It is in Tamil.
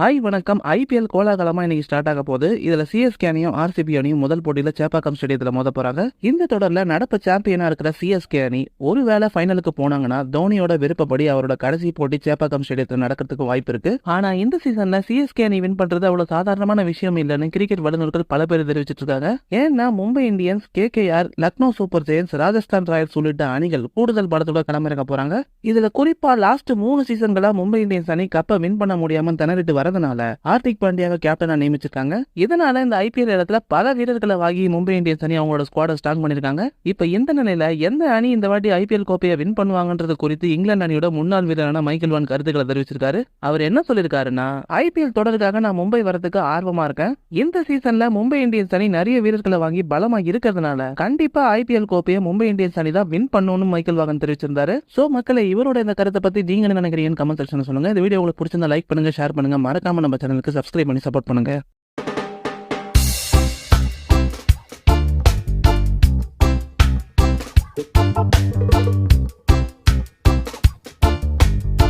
ஹாய் வணக்கம். ஐபிஎல் கோலாகலமா இன்னைக்கு ஸ்டார்ட் ஆக போகுது. இதுல சிஎஸ்கே அணியும் ஆர்சிபி அணியும் முதல் போட்டியில சேப்பாக்கம் ஸ்டேடியத்தில் மோத போறாங்க. இந்த தொடர்ல நடப்பு சாம்பியனா இருக்கிற சிஎஸ்கே அணி ஒருவேளை ஃபைனலுக்கு போனாங்கன்னா தோனியோட விருப்பப்படி அவரோட கடைசி போட்டி சேப்பாக்கம் ஸ்டேடியத்தில் நடக்கிறதுக்கு வாய்ப்பு இருக்கு. ஆனா இந்த சீசன்ல சிஎஸ்கே அணி வின் பண்றது அவ்வளவு சாதாரணமான விஷயம் இல்லைன்னு கிரிக்கெட் வல்லுநர்கள் பல பேர் தெரிவிச்சிட்டு இருக்காங்க. ஏன்னா Mumbai Indians KKR Lucknow Super Giants Rajasthan Royals உள்ளிட்ட அணிகள் கூடுதல் பலத்தோட களமிறங்க போறாங்க. இதுல குறிப்பா லாஸ்ட் மூணு சீசன்களாக மும்பை இந்தியன்ஸ் அணி கப்பை வின் பண்ண முடியாமல் திணறிட்டு வரதுனால ஹார்திக் பாண்டியாவை கேப்டனா நியமிச்சிருக்காங்க. இதனால இந்த ஐபிஎல் இடத்துல பல வீரர்களை வாங்கி மும்பை இந்தியன்ஸ் அணி அவங்களோட ஸ்குவாட ஸ்ட்ராங் பண்ணிருக்காங்க. இப்ப இந்த நிலையில எந்த அணி இந்த வாட்டி ஐபிஎல் கோப்பையை வின் பண்ணுவாங்கன்றது குறித்து இங்கிலாந்து அணியோட முன்னாள் வீரரான மைக்கேல் வான் கருத்துக்களை தெரிவிச்சிருக்காரு. அவர் என்ன சொல்லியிருக்காருன்னா ஐபிஎல் தொடருக்காக நான் மும்பை வரதுக்கு ஆர்வமா இருக்கேன். இந்த சீசன்ல மும்பை இந்தியன்ஸ் அணி நிறைய வீரர்களை வாங்கி பலமா இருக்கிறதுனால கண்டிப்பா ஐபிஎல் கோப்பையை மும்பை இந்தியன்ஸ் அணி தான் வின் பண்ணணும்னு மைக்கேல் வாகன் தெரிவிச்சிருந்தாரு. சோ மக்களை இவரோட இந்த கருத்தை பத்தி நீங்க என்ன நினைக்கிறீங்கன்னு கமெண்ட் செக்ஷன் சொல்லுங்க. இந்த வீடியோ உங்களுக்கு பிடிச்சிருந்தா லைக் பண்ணுங்க ஷேர் பண்ணுங்க. மறக்காம நம்ம சேனலுக்கு சப்ஸ்கிரைப் பண்ணி சப்போர்ட் பண்ணுங்க.